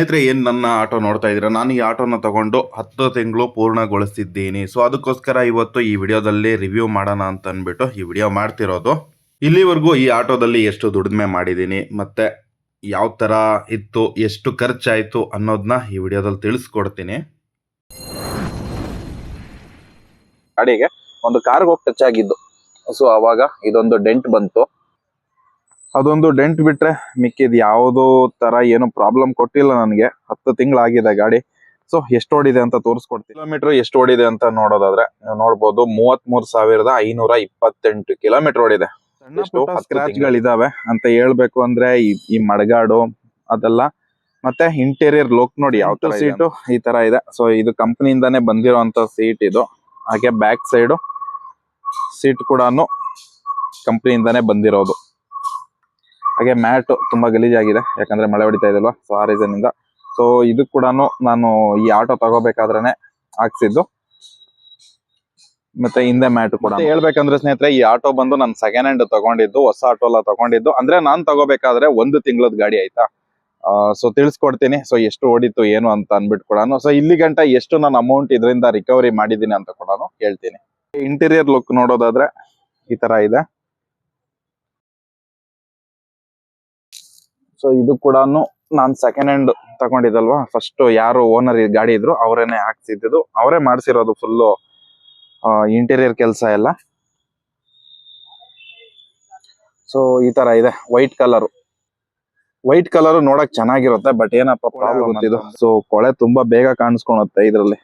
ಸ್ನೇಹಿತರೆ, ಏನು ನನ್ನ ಆಟೋ ನೋಡ್ತಾ ಇದ್ದೀರಾ? ನಾನು ಈ ಆಟೋನ ತಗೊಂಡು ಹತ್ತು ತಿಂಗಳು ಪೂರ್ಣಗೊಳಿಸಿದ್ದೀನಿ ಸೊ ಅದಕ್ಕೋಸ್ಕರ ಇವತ್ತು ಈ ವಿಡಿಯೋದಲ್ಲಿ ರಿವ್ಯೂ ಮಾಡೋಣ ಅಂತ ಅಂದ್ಬಿಟ್ಟು ಈ ವಿಡಿಯೋ ಮಾಡ್ತಿರೋದು. ಇಲ್ಲಿವರೆಗೂ ಈ ಆಟೋದಲ್ಲಿ ಎಷ್ಟು ದುಡಿಮೆ ಮಾಡಿದ್ದೀನಿ, ಮತ್ತೆ ಯಾವ ಥರ ಇತ್ತು, ಎಷ್ಟು ಖರ್ಚಾಯಿತು ಅನ್ನೋದನ್ನ ಈ ವಿಡಿಯೋದಲ್ಲಿ ತಿಳಿಸ್ಕೊಡ್ತೀನಿ. ಗಾಡಿಗೆ ಒಂದು ಕಾರ್ಗೆ ಹೋಗಿ ಟಚ್ ಆಗಿದ್ದು. ಸೊ ಅವಾಗ ಇದೊಂದು ಡೆಂಟ್ ಬಂತು. ಅದೊಂದು ಡೆಂಟ್ ಬಿಟ್ರೆ ಮಿಕ್ಕಿದ್ ಯಾವುದೋ ತರ ಏನು ಪ್ರಾಬ್ಲಮ್ ಕೊಟ್ಟಿಲ್ಲ ನನಗೆ. ಹತ್ತು ತಿಂಗಳಾಗಿದೆ ಗಾಡಿ. ಸೊ ಎಷ್ಟು ಓಡಿದೆ ಅಂತ ತೋರಿಸ್ಕೊಡ್ತೀನಿ. ಕಿಲೋಮೀಟರ್ ಎಷ್ಟು ಓಡಿದೆ ಅಂತ ನೋಡೋದಾದ್ರೆ ನೀವು ನೋಡ್ಬೋದು ಮೂವತ್ತ್ ಮೂರ್ ಸಾವಿರದ ಐನೂರ ಇಪ್ಪತ್ತೆಂಟು ಕಿಲೋಮೀಟರ್ ಓಡಿದೆ. ಎಷ್ಟು? ಸ್ಕ್ರಾಚ್ ಗಳಿದಾವೆ ಅಂತ ಹೇಳ್ಬೇಕು ಅಂದ್ರೆ ಈ ಈ ಮಡಗಾಡು ಅದೆಲ್ಲ. ಮತ್ತೆ ಇಂಟೀರಿಯರ್ ಲುಕ್ ನೋಡಿ ಯಾವ ತರ ಸೀಟು ಈ ತರ ಇದೆ. ಸೊ ಇದು ಕಂಪನಿಯಿಂದಾನೇ ಬಂದಿರೋಂತ ಸೀಟ್ ಇದು. ಹಾಗೆ ಬ್ಯಾಕ್ ಸೈಡು ಸೀಟ್ ಕೂಡ ಕಂಪ್ನಿಯಿಂದಾನೇ ಬಂದಿರೋದು. ಹಾಗೆ ಮ್ಯಾಟ್ ತುಂಬಾ ಗಲೀಜಾಗಿದೆ, ಯಾಕಂದ್ರೆ ಮಳೆ ಹೊಡಿತಾ ಇದಲ್ವಾ ಸೊ ಆ ರೀಸನ್ ಇಂದ. ಸೊ ಇದು ಕೂಡ ನಾನು ಈ ಆಟೋ ತಗೋಬೇಕಾದ್ರೆ ಹಾಕ್ಸಿದ್ದು. ಮತ್ತೆ ಹಿಂದೆ ಮ್ಯಾಟ್ ಕೂಡ ಹೇಳ್ಬೇಕಂದ್ರೆ ಸ್ನೇಹಿತರೆ, ಈ ಆಟೋ ಬಂದು ನಾನು ಸೆಕೆಂಡ್ ಹ್ಯಾಂಡ್ ತಗೊಂಡಿದ್ದು, ಹೊಸ ಆಟೋ ಎಲ್ಲ ತಗೊಂಡಿದ್ದು. ಅಂದ್ರೆ ನಾನ್ ತಗೋಬೇಕಾದ್ರೆ ಒಂದು ತಿಂಗಳದ ಗಾಡಿ ಆಯ್ತಾ? ಸೊ ತಿಳಿಸ್ಕೊಡ್ತೀನಿ. ಸೊ ಎಷ್ಟು ಓಡಿತ್ತು, ಏನು ಅಂತ ಅನ್ಬಿಟ್ಟು ಕೂಡ ಸೊ ಇಲ್ಲಿ ಗಂಟ ಎಷ್ಟು ನಾನು ಅಮೌಂಟ್ ಇದರಿಂದ ರಿಕವರಿ ಮಾಡಿದ್ದೀನಿ ಅಂತ ಕೂಡ ಹೇಳ್ತೀನಿ. ಇಂಟೀರಿಯರ್ ಲುಕ್ ನೋಡೋದಾದ್ರೆ ಈ ತರ ಇದೆ. ಸೊ ಇದು ಕೂಡ ನಾನ್ ಸೆಕೆಂಡ್ ಹ್ಯಾಂಡ್ ತಗೊಂಡಿದ್ದಲ್ವಾ? ಫಸ್ಟ್ ಯಾರು ಓನರ್ ಗಾಡಿ ಇದ್ರು ಅವರೇನೆ ಹಾಕ್ಸಿದ್ದು. ಅವರೇ ಮಾಡ್ಸಿರೋದು ಫುಲ್ಲು ಇಂಟೀರಿಯರ್ ಕೆಲಸ ಎಲ್ಲ. ಸೊ ಈ ತರ ಇದೆ. ವೈಟ್ ಕಲರ್ ವೈಟ್ ಕಲರ್ ನೋಡಕ್ ಚೆನ್ನಾಗಿರುತ್ತೆ ಬಟ್ ಏನಪ್ಪ ಪ್ರಾಬ್ಲಮ್ ಸೊ ಕೊಳೆ ತುಂಬಾ ಬೇಗ ಕಾಣಿಸ್ಕೊಳುತ್ತೆ ಇದರಲ್ಲಿ.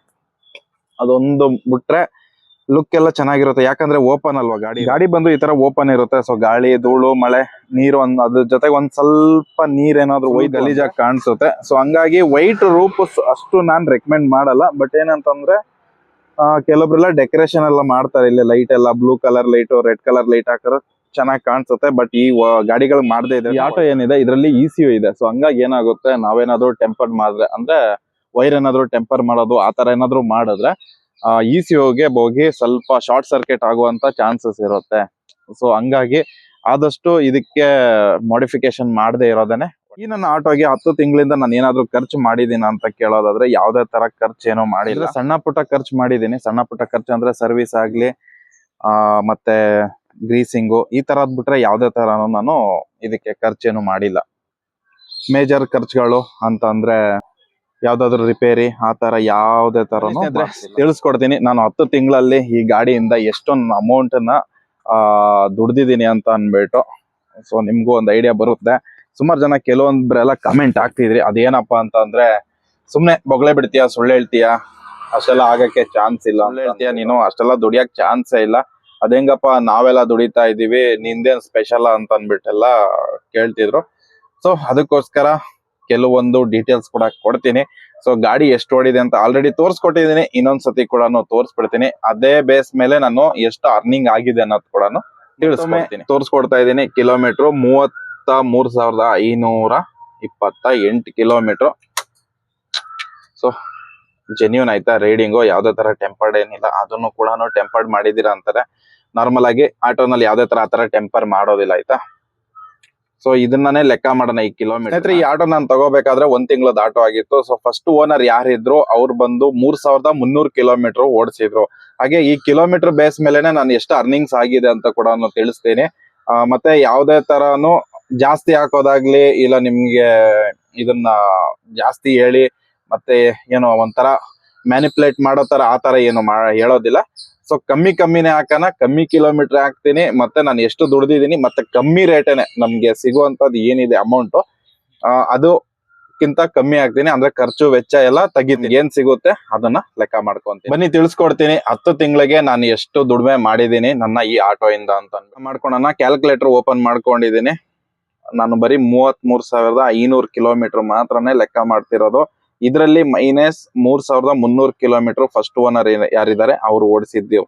ಅದೊಂದು ಬಿಟ್ರೆ ಲುಕ್ ಎಲ್ಲ ಚೆನ್ನಾಗಿರುತ್ತೆ. ಯಾಕಂದ್ರೆ ಓಪನ್ ಅಲ್ವಾ ಗಾಡಿ? ಗಾಡಿ ಬಂದು ಈ ತರ ಓಪನ್ ಇರುತ್ತೆ. ಸೊ ಗಾಳಿ ಧೂಳು ಮಳೆ ನೀರು ಒಂದ್ ಅದ್ರ ಜೊತೆಗೆ ಒಂದ್ ಸ್ವಲ್ಪ ನೀರ್ ಏನಾದ್ರು ವೈಟ್ ಗಲೀಜಾಗಿ ಕಾಣಿಸುತ್ತೆ. ಸೊ ಹಂಗಾಗಿ ವೈಟ್ ರೂಪ್ ಅಷ್ಟು ನಾನ್ ರೆಕಮೆಂಡ್ ಮಾಡಲ್ಲ. ಬಟ್ ಏನಂತಂದ್ರೆ ಆ, ಕೆಲವೊಬ್ರೆಲ್ಲ ಡೆಕೋರೇಷನ್ ಎಲ್ಲ ಮಾಡ್ತಾರೆ. ಇಲ್ಲಿ ಲೈಟ್ ಎಲ್ಲ blue colour light red colour light ಹಾಕಿದ್ರೆ ಚೆನ್ನಾಗಿ ಕಾಣಿಸುತ್ತೆ. ಬಟ್ ಈ ವ- ಗಾಡಿಗಳು ಮಾಡದೇ ಇದೆ. ಆಟೋ ಏನಿದೆ ಇದರಲ್ಲಿ ಇ ಸಿ ಇದೆ. ಸೊ ಹಂಗಾಗಿ ಏನಾಗುತ್ತೆ ನಾವೇನಾದ್ರು ಟೆಂಪರ್ ಮಾಡಿದ್ರೆ ಅಂದ್ರೆ ವೈರ್ ಏನಾದ್ರು ಟೆಂಪರ್ ಮಾಡೋದು ಆ ತರ ಏನಾದ್ರು ಮಾಡಿದ್ರೆ ಇ ಸಿ ಓಗೆ ಹೋಗಿ ಸ್ವಲ್ಪ ಶಾರ್ಟ್ ಸರ್ಕ್ಯೂಟ್ ಆಗುವಂತ ಚಾನ್ಸಸ್ ಇರುತ್ತೆ. ಸೊ ಹಂಗಾಗಿ ಆದಷ್ಟು ಇದಕ್ಕೆ ಮಾಡಿಫಿಕೇಶನ್ ಮಾಡದೆ ಇರೋದೇನೆ. ಈ ನನ್ನ ಆಟೋಗೆ ಹತ್ತು ತಿಂಗಳಿಂದ ನಾನು ಏನಾದ್ರು ಖರ್ಚು ಮಾಡಿದೀನ ಅಂತ ಕೇಳೋದಾದ್ರೆ ಯಾವ್ದೇ ತರ ಖರ್ಚು ಏನೋ ಮಾಡಿಲ್ಲ. ಸಣ್ಣ ಪುಟ್ಟ ಖರ್ಚು ಮಾಡಿದೀನಿ. ಸಣ್ಣ ಪುಟ್ಟ ಖರ್ಚು ಅಂದ್ರೆ ಸರ್ವಿಸ್ ಆಗ್ಲಿ, ಆ, ಮತ್ತೆ ಗ್ರೀಸಿಂಗು ಈ ತರದ್ ಬಿಟ್ರೆ ಯಾವ್ದೇ ತರನು ನಾನು ಇದಕ್ಕೆ ಖರ್ಚೇನು ಮಾಡಿಲ್ಲ. ಮೇಜರ್ ಖರ್ಚುಗಳು ಅಂತ ಅಂದ್ರೆ ಯಾವ್ದಾದ್ರು ರಿಪೇರಿ ಆ ತರ ಯಾವ್ದೇ ತರನು ತಿಳಿಸ್ಕೊಡ್ತೀನಿ. ನಾನು ಹತ್ತು ತಿಂಗಳಲ್ಲಿ ಈ ಗಾಡಿಯಿಂದ ಎಷ್ಟೊಂದು ಅಮೌಂಟ್ನ ಆ ದುಡ್ದಿದ್ದೀನಿ ಅಂತ ಅನ್ಬಿಟ್ಟು. ಸೊ ನಿಮ್ಗೂ ಒಂದು ಐಡಿಯಾ ಬರುತ್ತೆ. ಸುಮಾರು ಜನ ಕೆಲವೊಂದ್ರೆಲ್ಲ ಕಮೆಂಟ್ ಆಗ್ತಿದ್ರಿ ಅದೇನಪ್ಪ ಅಂತ ಅಂದ್ರೆ ಸುಮ್ನೆ ಬೊಗಳೆ ಬಿಡ್ತೀಯಾ? ಸುಳ್ಳು ಹೇಳ್ತೀಯಾ? ಅಷ್ಟೆಲ್ಲ ಆಗಕ್ಕೆ ಚಾನ್ಸ್ ಇಲ್ಲ ಹೇಳ್ತೀಯ ಹೇಳ್ತೀಯಾ ನೀನು? ಅಷ್ಟೆಲ್ಲ ದುಡಿಯಕ್ ಚಾನ್ಸೇ ಇಲ್ಲ. ಅದೇಂಗಪ್ಪ ನಾವೆಲ್ಲ ದುಡಿತಾ ಇದೀವಿ ನಿಂದೇನ್ ಸ್ಪೆಷಲ್ ಅಂತ ಅನ್ಬಿಟ್ಟೆಲ್ಲ ಕೇಳ್ತಿದ್ರು. ಸೊ ಅದಕ್ಕೋಸ್ಕರ ಕೆಲವೊಂದು ಡೀಟೇಲ್ಸ್ ಕೂಡ ಕೊಡ್ತೀನಿ. ಸೊ ಗಾಡಿ ಎಷ್ಟು ಓಡಿದೆ ಅಂತ ಆಲ್ರೆಡಿ ತೋರಿಸ್ಕೊಟ್ಟಿದ್ದೀನಿ. ಇನ್ನೊಂದ್ಸತಿ ಕೂಡ ತೋರಿಸ್ಬಿಡ್ತೀನಿ. ಅದೇ ಬೇಸ್ ಮೇಲೆ ನಾನು ಎಷ್ಟು ಅರ್ನಿಂಗ್ ಆಗಿದೆ ಅನ್ನೋದು ಕೂಡ ತಿಳಿಸ್ಕೊಡ್ತೀನಿ. ತೋರಿಸ್ಕೊಡ್ತಾ ಇದ್ದೀನಿ. ಕಿಲೋಮೀಟರ್ ಮೂವತ್ತ ಮೂರ್ ಸಾವಿರದ ಐನೂರ ಇಪ್ಪತ್ತ ಎಂಟು ಕಿಲೋಮೀಟರ್. ಸೊ ಜೆನ್ಯೂನ್ ಆಯ್ತಾ? ರೈಡಿಂಗು ಯಾವ್ದೇ ತರ ಟೆಂಪರ್ಡ್ ಏನಿಲ್ಲ. ಅದನ್ನು ಕೂಡ ಟೆಂಪರ್ಡ್ ಮಾಡಿದೀರಾ ಅಂತಾರೆ. ನಾರ್ಮಲ್ ಆಗಿ ಆಟೋನಲ್ಲಿ ಯಾವ್ದೇ ತರ ಆತರ ಟೆಂಪರ್ ಮಾಡೋದಿಲ್ಲ ಆಯ್ತಾ? ಸೊ ಇದನ್ನೇ ಲೆಕ್ಕ ಮಾಡೋಣ ಈ ಕಿಲೋಮೀಟರ್ ಈ ಆಟೋ ನಾನು ತಗೋಬೇಕಾದ್ರೆ ಒಂದ್ ತಿಂಗಳದ ಆಟೋ ಆಗಿತ್ತು. ಸೊ ಫಸ್ಟ್ ಓನರ್ ಯಾರಿದ್ರು ಅವ್ರು ಬಂದು ಮೂರ್ ಸಾವಿರದ ಮುನ್ನೂರು ಕಿಲೋಮೀಟರ್ ಓಡಿಸಿದ್ರು. ಹಾಗೆ ಈ ಕಿಲೋಮೀಟರ್ ಬೇಸ್ ಮೇಲೆನೆ ನಾನು ಎಷ್ಟು ಅರ್ನಿಂಗ್ಸ್ ಆಗಿದೆ ಅಂತ ಕೂಡ ನಾನು ತಿಳಿಸ್ತೀನಿ. ಆ, ಮತ್ತೆ ಯಾವ್ದೇ ತರನು ಜಾಸ್ತಿ ಹಾಕೋದಾಗ್ಲಿ ಇಲ್ಲ ನಿಮ್ಗೆ ಇದನ್ನ ಜಾಸ್ತಿ ಹೇಳಿ ಮತ್ತೆ ಏನೋ ಒಂಥರ ಮ್ಯಾನಿಪುಲೇಟ್ ಮಾಡೋ ತರ ಆ ತರ ಏನು ಮಾ ಹೇಳೋದಿಲ್ಲ. ಸೊ ಕಮ್ಮಿ ಕಮ್ಮಿನೇ ಹಾಕೋಣ, ಕಮ್ಮಿ ಕಿಲೋಮೀಟರ್ ಹಾಕ್ತೀನಿ, ಮತ್ತೆ ನಾನು ಎಷ್ಟು ದುಡ್ದಿದ್ದೀನಿ, ಮತ್ತೆ ಕಮ್ಮಿ ರೇಟೇನೆ ನಮ್ಗೆ ಸಿಗುವಂತದ್ದು ಏನಿದೆ ಅಮೌಂಟ್ ಅದಕ್ಕಿಂತ ಕಮ್ಮಿ ಆಗ್ತೀನಿ ಅಂದ್ರೆ ಖರ್ಚು ವೆಚ್ಚ ಎಲ್ಲ ತೆಗಿತೀನಿ. ಏನ್ ಸಿಗುತ್ತೆ ಅದನ್ನ ಲೆಕ್ಕ ಮಾಡ್ಕೊಂತೀನಿ. ಬನ್ನಿ, ತಿಳಿಸ್ಕೊಡ್ತೀನಿ. ಹತ್ತು ತಿಂಗಳಿಗೆ ನಾನು ಎಷ್ಟು ದುಡಿಮೆ ಮಾಡಿದ್ದೀನಿ, ನನ್ನ ಈ ಆಟೋ ಇಂದ ಅಂತ ಮಾಡ್ಕೊಳೋಣ ಕ್ಯಾಲ್ಕುಲೇಟರ್ ಓಪನ್ ಮಾಡ್ಕೊಂಡಿದ್ದೀನಿ. ನಾನು ಬರೀ ಮೂವತ್ತ್ ಸಾವಿರದ ಐನೂರು ಕಿಲೋಮೀಟರ್ ಮಾತ್ರನೇ ಲೆಕ್ಕ ಮಾಡ್ತಿರೋದು. ಇದರಲ್ಲಿ ಮೈನಸ್ ಮೂರ್ ಸಾವಿರದ ಮುನ್ನೂರು ಕಿಲೋಮೀಟರ್ ಫಸ್ಟ್ ಓನರ್ ಯಾರಿದ್ದಾರೆ? ಅವ್ರು ಓಡಿಸಿದ್ದೀವಿ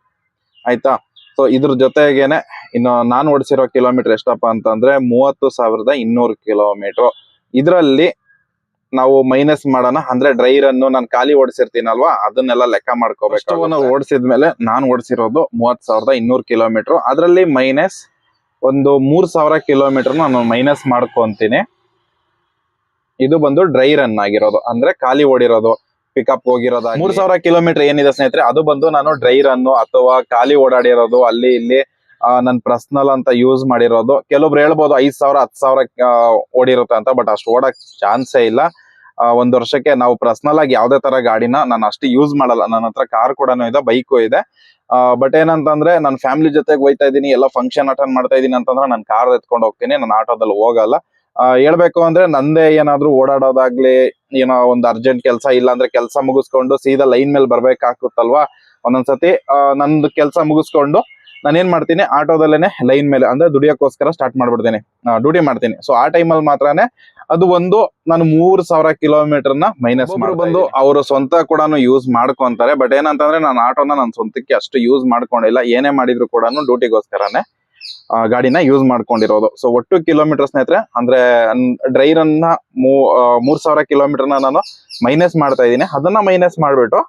ಆಯ್ತಾ? ಸೊ ಇದ್ರ ಜೊತೆಗೇನೆ ಇನ್ನು ನಾನು ಓಡಿಸಿರೋ ಕಿಲೋಮೀಟರ್ ಎಷ್ಟಪ್ಪ ಅಂತಂದ್ರೆ ಮೂವತ್ತು ಸಾವಿರದ ಇನ್ನೂರು ಕಿಲೋಮೀಟರ್ ಇದರಲ್ಲಿ ನಾವು ಮೈನಸ್ ಮಾಡೋಣ. ಅಂದ್ರೆ ಡ್ರೈರ್ ಅನ್ನು ನಾನು ಖಾಲಿ ಓಡಿಸಿರ್ತೀನಲ್ವಾ? ಅದನ್ನೆಲ್ಲ ಲೆಕ್ಕ ಮಾಡ್ಕೋಬೇಕು ಓಡಿಸಿದ್ಮೇಲೆ ನಾನು ಓಡಿಸಿರೋದು ಮೂವತ್ ಸಾವಿರದ ಇನ್ನೂರು ಕಿಲೋಮೀಟರ್ ಅದರಲ್ಲಿ ಮೈನಸ್ ಒಂದು ಮೂರ್ ಸಾವಿರ ಕಿಲೋಮೀಟರ್ ನಾನು ಮೈನಸ್ ಮಾಡ್ಕೊಂತೀನಿ. ಇದು ಬಂದು ಡ್ರೈ ರನ್ ಆಗಿರೋದು. ಅಂದ್ರೆ ಖಾಲಿ ಓಡಿರೋದು. ಪಿಕಪ್ ಹೋಗಿರೋದು ಮೂರ್ ಸಾವಿರ ಕಿಲೋಮೀಟರ್ ಏನಿದೆ ಸ್ನೇಹಿತರೆ, ಅದು ಬಂದು ನಾನು ಡ್ರೈ ರನ್ ಅಥವಾ ಖಾಲಿ ಓಡಾಡಿರೋದು, ಅಲ್ಲಿ ಇಲ್ಲಿ ನನ್ ಪರ್ಸನಲ್ ಅಂತ ಯೂಸ್ ಮಾಡಿರೋದು. ಕೆಲವೊಬ್ರು ಹೇಳ್ಬೋದು ಐದ್ ಸಾವಿರ, ಹತ್ತು ಸಾವಿರ ಓಡಿರುತ್ತೆ ಅಂತ ಬಟ್ ಅಷ್ಟು ಓಡಕ್ ಚಾನ್ಸೇ ಇಲ್ಲ. ಒಂದ್ ವರ್ಷಕ್ಕೆ ನಾವು ಪರ್ಸನಲ್ ಆಗಿ ಯಾವ್ದೇ ತರ ಗಾಡಿನ ನಾನು ಅಷ್ಟು ಯೂಸ್ ಮಾಡಲ್ಲ. ನನ್ನ ಹತ್ರ ಕಾರ್ ಕೂಡ ಇದೆ ಬೈಕು ಇದೆ. ಬಟ್ ಏನಂತಂದ್ರೆ, ನಾನು ಫ್ಯಾಮಿಲಿ ಜೊತೆಗೆ ಹೋಯ್ತಾ ಇದೀನಿ ಎಲ್ಲ ಫಂಕ್ಷನ್ ಅಟೆಂಡ್ ಮಾಡ್ತಾ ಇದೀನಿ ಅಂತಂದ್ರೆ, ನಾನು ಕಾರ್ ಎತ್ಕೊಂಡು ಹೋಗ್ತೀನಿ. ನಾನು ಆಟೋದಲ್ಲಿ ಹೋಗಲ್ಲ. ಹೇಳ್ಬೇಕು ಅಂದ್ರೆ ನಂದೇ ಏನಾದ್ರು ಓಡಾಡೋದಾಗ್ಲಿ ಏನೋ ಒಂದು ಅರ್ಜೆಂಟ್ ಕೆಲಸ ಇಲ್ಲ ಅಂದ್ರೆ ಕೆಲಸ ಮುಗಿಸ್ಕೊಂಡು ಸೀದಾ ಲೈನ್ ಮೇಲೆ ಬರ್ಬೇಕಾಗುತ್ತಲ್ವಾ? ಒಂದೊಂದ್ಸತಿ ನಂದು ಕೆಲಸ ಮುಗಿಸ್ಕೊಂಡು ನಾನು ಏನ್ ಮಾಡ್ತೀನಿ ಆಟೋದಲ್ಲೇನೆ ಲೈನ್ ಮೇಲೆ ಅಂದ್ರೆ ದುಡಿಯೋಕ್ಕೋಸ್ಕರ ಸ್ಟಾರ್ಟ್ ಮಾಡ್ಬಿಡ್ತೀನಿ. ಡ್ಯೂಟಿ ಮಾಡ್ತೀನಿ. ಸೊ ಆ ಟೈಮಲ್ಲಿ ಮಾತ್ರನೇ ಅದು ಒಂದು ನಾನು ಮೂರ್ ಸಾವಿರ ಕಿಲೋಮೀಟರ್ನ ಮೈನಸ್ ಬಂದು ಅವರು ಸ್ವಂತ ಕೂಡ ಯೂಸ್ ಮಾಡ್ಕೊಂತಾರೆ ಬಟ್ ಏನಂತಂದ್ರೆ ನಾನು ಆಟೋನ ನನ್ನ ಸ್ವಂತಕ್ಕೆ ಅಷ್ಟು ಯೂಸ್ ಮಾಡ್ಕೊಂಡಿಲ್ಲ ಏನೇ ಮಾಡಿದ್ರು ಕೂಡ ಡ್ಯೂಟಿಗೋಸ್ಕರನೇ ಗಾಡಿನ ಯೂಸ್ ಮಾಡ್ಕೊಂಡಿರೋದು. ಸೊ ಒಟ್ಟು ಕಿಲೋಮೀಟರ್ ಸ್ನೇಹಿತರೆ, ಅಂದ್ರೆ ಡ್ರೈ ಅನ್ನ ಮೂರ್ ಸಾವಿರ ಕಿಲೋಮೀಟರ್ ನಾನು ಮೈನಸ್ ಮಾಡ್ತಾ ಇದ್ದೀನಿ. ಅದನ್ನ ಮೈನಸ್ ಮಾಡ್ಬಿಟ್ಟು